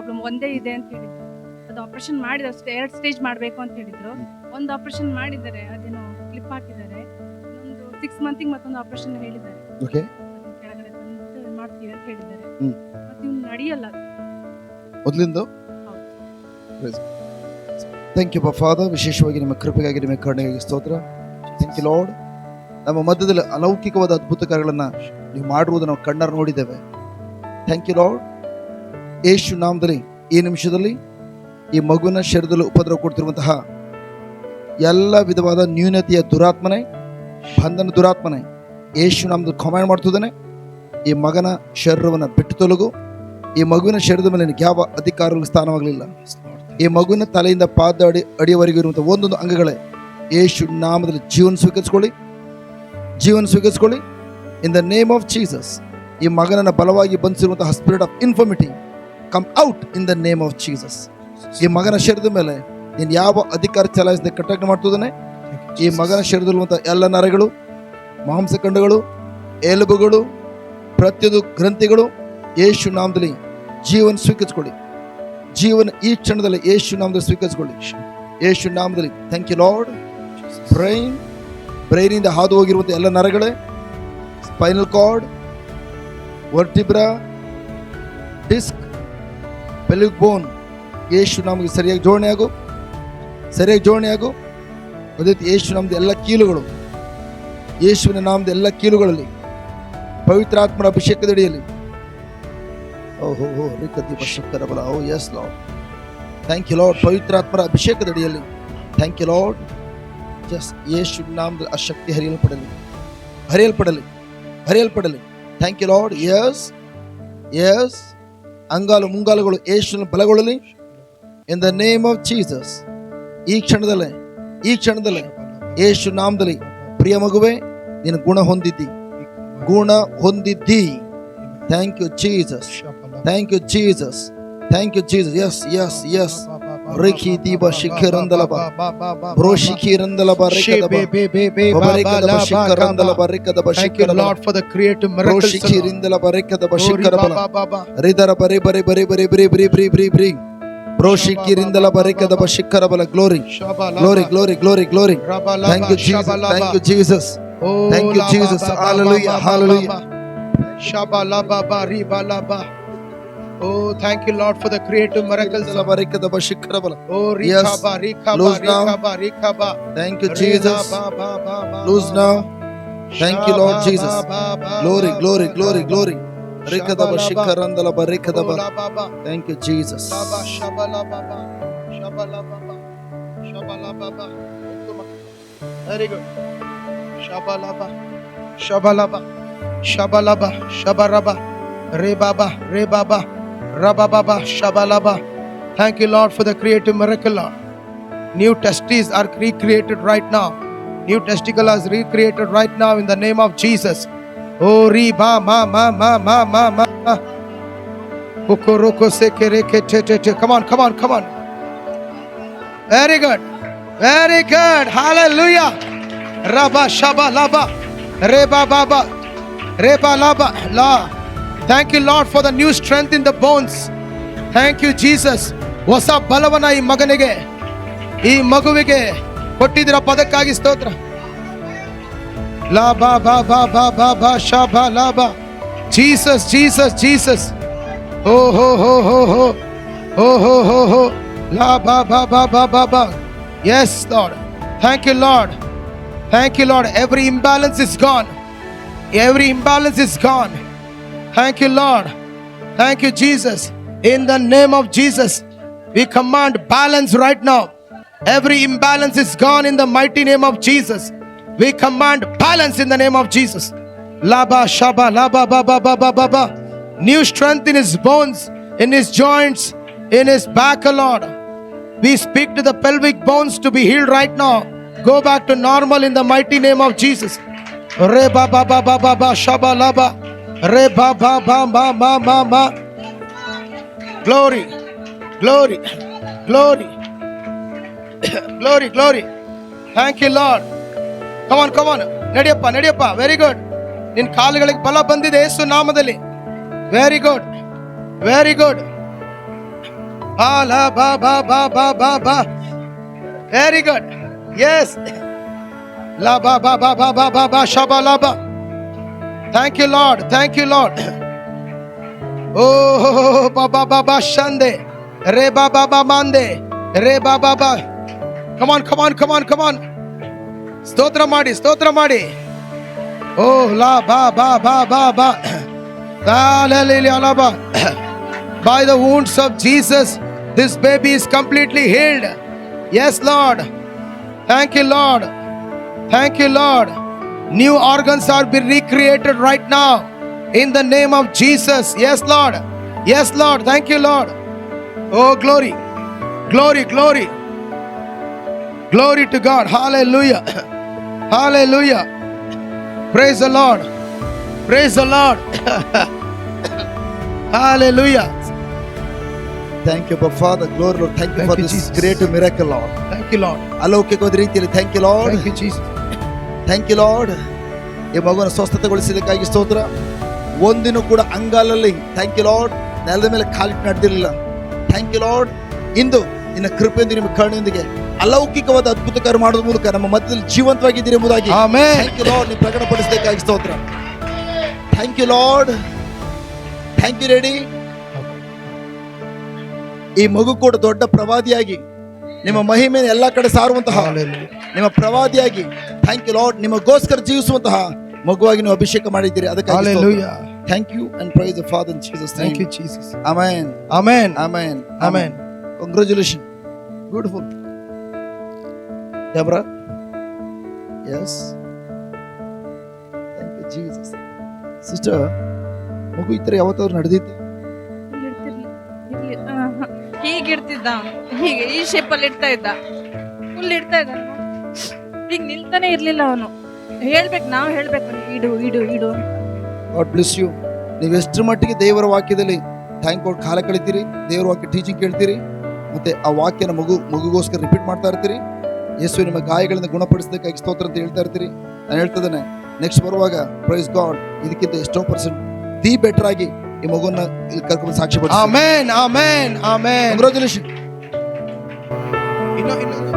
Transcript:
Problem ಒಂದೇ ಇದೆ ಅಂತ ಹೇಳಿದ್ರು. ಅದು ಆಪರೇಷನ್ ಮಾಡಿದ್ರು ಅಷ್ಟೇ ಎರಡು ಸ್ಟೇಜ್ ಮಾಡಬೇಕು ಅಂತ ಹೇಳಿದ್ರು. ಒಂದು ಆಪರೇಷನ್ ಮಾಡಿದ್ದಾರೆ ಅದೇನೋ ಕ್ಲಿಪ್ ಹಾಕಿದ್ದಾರೆ. ಒಂದು ಸಿಕ್ಸ್ ಮಂತಿಗೆ ಮತ್ತೊಂದು ಆಪರೇಷನ್ ಹೇಳಿದ್ದಾರೆ. ಓಕೆ ಅದನ್ನ ಕೆಳಗಡೆ ತಂದು ಮಾಡ್ತೀವಿ ಅಂತ ಹೇಳಿದ್ದಾರೆ. ಮತ್ತೆ ಇವ್ನು ನಡೆಯಲ್ಲ. ಮೊದಲಿಂದು? ಥ್ಯಾಂಕ್ ಯು ಫಾದರ್ ವಿಶೇಷವಾಗಿ ನಿಮ್ಮ ಕೃಪೆಗಾಗಿ ನಿಮ್ಮ ಕರುಣೆಗಾಗಿ ಸ್ತೋತ್ರ. ಥ್ಯಾಂಕ್ ಯು ಲಾರ್ಡ್ ನಮ್ಮ ಮಧ್ಯದಲ್ಲಿ ಅಲೌಕಿಕವಾದ ಅದ್ಭುತ ಕಾರ್ಯಗಳನ್ನು ನೀವು ಮಾಡಿರುವುದು ನಾವು ಕಣ್ಣಾರ ನೋಡಿದ್ದೇವೆ. ಥ್ಯಾಂಕ್ ಯು ಲಾರ್ಡ್ ಯೇಸು ನಾಮದಲ್ಲಿ ಈ ನಿಮಿಷದಲ್ಲಿ ಈ ಮಗುವಿನ ಶರೀರದಲ್ಲಿ ಉಪದ್ರವ ಕೊಡ್ತಿರುವಂತಹ ಎಲ್ಲ ವಿಧವಾದ ನ್ಯೂನತೆಯ ದುರಾತ್ಮನೆ ಬಂಧನ ದುರಾತ್ಮನೆ ಯೇಸು ನಾಮದಲ್ಲಿ ಕಮಾಂಡ್ ಮಾಡ್ತಿದ್ದಾನೆ. ಈ ಮಗನ ಶರೀರವನ್ನು ಬಿಟ್ಟು ತೊಲಗು. ಈ ಮಗುವಿನ ಶರೀರದ ಮೇಲೆ ನಿನಗೆ ಯಾವ ಅಧಿಕಾರಗಳು ಸ್ಥಾನವಾಗಲಿಲ್ಲ. ಈ ಮಗುವಿನ ತಲೆಯಿಂದ ಪಾದ ಅಡಿ ಅಡಿಯವರೆಗೂ ಇರುವಂಥ ಒಂದೊಂದು ಅಂಗಗಳೇ ಯೇಸು ನಾಮದಲ್ಲಿ ಜೀವನ ಸ್ವೀಕರಿಸ್ಕೊಳ್ಳಿ. ಜೀವನ ಸ್ವೀಕರಿಸ್ಕೊಳ್ಳಿ. In the name of Jesus ಈ ಮಗನನ್ನು ಬಲವಾಗಿ ಬಂಧಿಸಿರುವಂತಹ spirit of infirmity come out in the name of Jesus ಈ ಮಗನ ಶರೀರದ ಮೇಲೆ ನೀನು ಯಾವ ಅಧಿಕಾರ ಚಲಾಯಿಸದೆ ಕಟ್ಟಕ್ಕೆ ಮಾಡ್ತಿದ್ದಾನೆ? ಈ ಮಗನ ಶರೀರದಲ್ಲಿರುವಂಥ ಎಲ್ಲ ನರಗಳು ಮಾಂಸಖಂಡಗಳು ಎಲುಬುಗಳು ಪ್ರತಿಯೊಂದು ಗ್ರಂಥಿಗಳು ಯೇಸು ನಾಮದಲ್ಲಿ ಜೀವನ ಸ್ವೀಕರಿಸ್ಕೊಳ್ಳಿ. ಜೀವನ ಈ ಕ್ಷಣದಲ್ಲಿ ಯೇಸು ನಾಮದಲ್ಲಿ ಸ್ವೀಕರಿಸ್ಕೊಳ್ಳಿ. ಯೇಸು ನಾಮದಲ್ಲಿ ಥ್ಯಾಂಕ್ ಯು ಲಾರ್ಡ್ ಬ್ರೈನ್ ಬ್ರೈನಿಂದ ಹಾದು ಹೋಗಿರುವಂಥ ಎಲ್ಲ ನರಗಳೇ spinal cord vertebra disc pelvic bone. ಯೇಸು ನಮಗೆ ಸರಿಯಾಗಿ ಜೋಡಣೆ ಆಗು. ಸರಿಯಾಗಿ ಜೋಡಣೆ ಆಗು. ಅದೇ ಯೇಸು ನಮ್ದು ಎಲ್ಲ ಕೀಲುಗಳು. ಯೇಸುವಿನ ನಾಮದ ಎಲ್ಲ ಕೀಲುಗಳಲ್ಲಿ ಪವಿತ್ರಾತ್ಮರ ಅಭಿಷೇಕದಡಿಯಲ್ಲಿ ಓಹೋ ಹೋ ಶಕ್ತರ ಬಲ. ಓ yes lord thank you lord ಪವಿತ್ರಾತ್ಮರ ಅಭಿಷೇಕದಡಿಯಲ್ಲಿ ಥ್ಯಾಂಕ್ ಯು ಲಾಡ್ ಜಸ್ಟ್ ಯೇಸು ನಾಮದ ಆ ಶಕ್ತಿ ಹರಿಯಲ್ಪಡಲಿ. ಹರಿಯಲ್ಪಡಲಿ. ಹರಿಯಲ್ಪಡಲಿ. Thank you lord yes yes ಅಂಗಾಲು ಮುಂಗಾಲುಗಳು ಯೇಸುವಿನ ಬಲಗೊಳ್ಳಲಿ. In the name of Jesus ಈ ಕ್ಷಣದಲ್ಲೇ ಈ ಕ್ಷಣದಲ್ಲೇ ಯೇಸು ನಾಮದಲ್ಲಿ, ಪ್ರಿಯ ಮಗುವೆ ನೀನು ಗುಣ ಹೊಂದಿದ್ದಿ. ಗುಣ ಹೊಂದಿದ್ದಿ. Thank you Jesus thank you Jesus thank you Jesus yes yes yes reki di ba shikiranda la ba bro shikiranda la ba Lord for the creative miracles bro shikiranda la ba reka da ba shikiranda la ridara bare bare bare bare bare bare bare bare. Glory. Glory, glory, glory, glory. Oh, Thank you, Jesus. Thank you, Jesus. Thank you, Jesus. Hallelujah. Hallelujah. Shabalaba Ribalaba. Oh, thank you, Lord, for the creative miracles. Oh, yes. Lose now. Thank you, Jesus. Lose now. Thank you, Lord Jesus. Glory, glory, glory, glory. Thank you, Jesus. Very good. Shabalaba, Shabalaba, Shabaraba, Rebaba, Rebaba. Laba. Shaba, Raba. Re, Baba. Re, Baba. Raba, Baba. Shaba, Laba. Thank you, Lord, for the creative miracle, Lord. New testes are recreated right now. New testicle is recreated right now in the name of Jesus. Oh, Re, Ba, Ma, Ma, Ma, Ma, Ma, Ma. Come on, come on, come on. Very good. Very good. Hallelujah. Rabba shaba laba. Reba baba. Reba laba. La. Thank you lord for the new strength in the bones thank you Jesus ಹೊಸ ಬಲವನ ಈ ಮಗನಿಗೆ ಈ ಮಗುವಿಗೆ ಕೊಟ್ಟಿದ್ದೀರ ಪದಕ್ಕಾಗಿ ಸ್ತೋತ್ರ ಲಾ ಬಾ ಬಾ ಬಾ ಬಾ ಬಾ ಬಾ ಶಾ ಬಾ ಲಾ ಬಾ ಜೀಸಸ್ ಜೀಸಸ್ ಜೀಸಸ್ ಓ ಹೋ ಹೋ ಹೋ ಹೋ ಓ ಹೋ ಹೋ ಹೋ ಲಾ ಬಾ ಬಾ ಬಾ ಬಾ ಬಾ ಬಾ yes lord thank you lord thank you lord every imbalance is gone every imbalance is gone thank you lord thank you jesus in the name of jesus we command balance right now every imbalance is gone in the mighty name of jesus we command balance in the name of jesus laba shaba laba ba ba ba ba ba ba new strength in his bones, in his joints, in his back, Lord. We speak to the pelvic bones to be healed right now. Go back to normal in the mighty name of Jesus. Re ba ba ba ba ba ba shaba la ba. Re ba ba ba ba ba ba ba. Glory, glory, glory, glory, glory. Thank you lord come on come on ನಡಿಯಪ್ಪ ನಡೆಯಪ್ಪ very good ನಿನ್ನ ಕಾಲುಗಳಿಗೆ ಬಲ ಬಂದಿದೆ ಯೇಸು ನಾಮದಲ್ಲಿ very good very good ಬಾ ಲಾ ಬಾ ಬಾ ಬಾ ಬಾ ಬಾ ಬಾ ವೆರಿ ಗುಡ್ ಎಸ್ ಲಾ ಬಾ ಬಾ ಬಾ ಬಾ ಬಾ ಬಾ ಬಾ ಶಬಾ ಲಾ ಬಾ Thank you, Lord. Thank you, Lord. Oh ba ba ba ba shande. Re ba ba ba mande. Re ba ba ba. Come on, come on, come on, come on. ಸ್ತೋತ್ರ ಮಾಡಿ ಸ್ತೋತ್ರ ಮಾಡಿ ಓ ಲಾ ಬಾ ಬಾ ಬಾ ಬಾ ಬಾ Hallelujah, la ba. By the wounds of Jesus, this baby is completely healed. Yes, Lord. Thank you, Lord. Thank you, Lord. New organs are being recreated right now in the name of Jesus. Yes, Lord. Yes, Lord. Thank you, Lord. Oh, glory. Glory, glory. Glory to God. Hallelujah. Hallelujah. Praise the Lord. Praise the Lord. Hallelujah. Thank you Father glory Lord thank you Thank for you, this Jesus. Great miracle Lord Thank you, Lord. ಅಲೌಕಿಕವಾದ ರೀತಿಯಲ್ಲಿ thank you Lord Thank you, Jesus. thank you lord ಈ ಮಗುವನ್ನು ಸ್ವಸ್ಥತೆಗೊಳಿಸಲಿಕ್ಕಾಗಿ ಸ್ತೋತ್ರ. ಒಂದಿನೂ ಕೂಡ ಅಂಗಾಲಲ್ಲಿ thank you lord ನೆಲದ ಮೇಲೆ ಕಾಲಿಟ್ಟು ನಡೆದಿರಲಿಲ್ಲ. Thank you lord ಇಂದು ನಿನ್ನ ಕೃಪೆಯಿಂದ ನಿಮ್ಮ ಕರುಣೆಯೊಂದಿಗೆ ಅಲೌಕಿಕವಾದ ಅದ್ಭುತ ಕಾರ್ಯ ಮಾಡೋದ್ರ ಮೂಲಕ ನಮ್ಮ ಮಧ್ಯದಲ್ಲಿ ಜೀವಂತವಾಗಿದ್ದೀರಿ ಎಂಬುದಾಗಿ. ಥ್ಯಾಂಕ್ ಯು ಲಾರ್ಡ್ ನೀವು ಪ್ರಕಟಪಡಿಸಬೇಕಾಗಿ ಸ್ತೋತ್ರ. Thank you lord thank you ready ಈ ಮಗು ಕೂಡ ದೊಡ್ಡ ಪ್ರವಾದಿಯಾಗಿ ನಿಮ್ಮ ಮಹಿಮೆಯನ್ನು ಎಲ್ಲ ಕಡೆ ಸಾರುವಂತಹ. ನಿಮ್ಮ ಪ್ರವಾದಿಯಾಗಿ ಥ್ಯಾಂಕ್ ಯು ಲಾರ್ಡ್ ನಿಮಗೋಸ್ಕರ ಜೀವಿಸುವಂತಹ ಮಗುವಾಗಿ ನೀವು ಅಭಿಷೇಕ ಮಾಡಿದ್ದೀರಿ. ಅದಕ್ಕೆ Hallelujah. Thank you and praise the father Jesus Thank you, Jesus. Amen Amen. Amen Amen. Congratulation beautiful Deborah? Yes thank you Jesus sister ಮಗು ಥರ ಯಾವತ್ತಾದ್ರೂ ನಡೆದಿತ್ತು? ಹೀಗಿರ್ತಿದ್ದ ಇರ್ಲಿ. ಹೀಗೆ ಇಡ್ತಿದ್ದ ಅವನು. ಹೀಗೆ ಈ ಶೇಪಲ್ಲಿ ಇಡ್ತಾ ಇದ್ದ. ಫುಲ್ ಇಡ್ತಾ ಇದ್ದ ಈಗ ನಿಲ್ತಾನೆ ಇರ್ಲಿಲ್ಲ ಅವನು. ಹೇಳ್ಬೇಕು ನಾವು ಹೇಳ್ಬೇಕು ಇಡು ಇಡು ಇಡು ಅಂತ. ಗಾಡ್ ಬ್ಲೆಸ್ ಯು ನೀವು ಎಷ್ಟು ಮಟ್ಟಿಗೆ ದೇವರ ವಾಕ್ಯದಲ್ಲಿ ಥ್ಯಾಂಕ್ ಗಾಡ್ ಕಾಲ ಕಳಿತೀರಿ ದೇವರ ವಾಕ್ಯ ಟೀಚಿಂಗ್ ಕೇಳ್ತೀರಿ ಮತ್ತೆ ಆ ವಾಕ್ಯನ ಮಗು ಮಗುಗೋಸ್ಕರ ರಿಪೀಟ್ ಮಾಡ್ತಾ ಇರ್ತೀರಿ ಯೇಸು ನಿಮ್ಮ ಗಾಯಗಳಿಂದ ಗುಣಪಡಿಸಬೇಕಾಗಿ ಸ್ತೋತ್ರ ಅಂತ ಹೇಳ್ತಾ ಇರ್ತೀರಿ. ನಾನು ಹೇಳ್ತಿದ್ದೇನೆ ನೆಕ್ಸ್ಟ್ ಬರುವಾಗ ಪ್ರೈಸ್ ಗಾಡ್ ಇದಕ್ಕಿಂತ ಎಷ್ಟೋ ಪರ್ಸೆಂಟ್ ದಿ ಬೆಟರ್ ಆಗಿ ಈ ಮಗುವನ್ನ ಇಲ್ಲಿ ಕರ್ಕೊಂಡು ಸಾಕ್ಷಿ ಪಡಿಸಿ ಆಮೇನ್ ಆಮೇನ್ ಆಮೇನ್ ಕಂಗ್ರಾಚುಲೇಷನ್ ಇನ್ನೊ- ಇನ್ನೊಂದು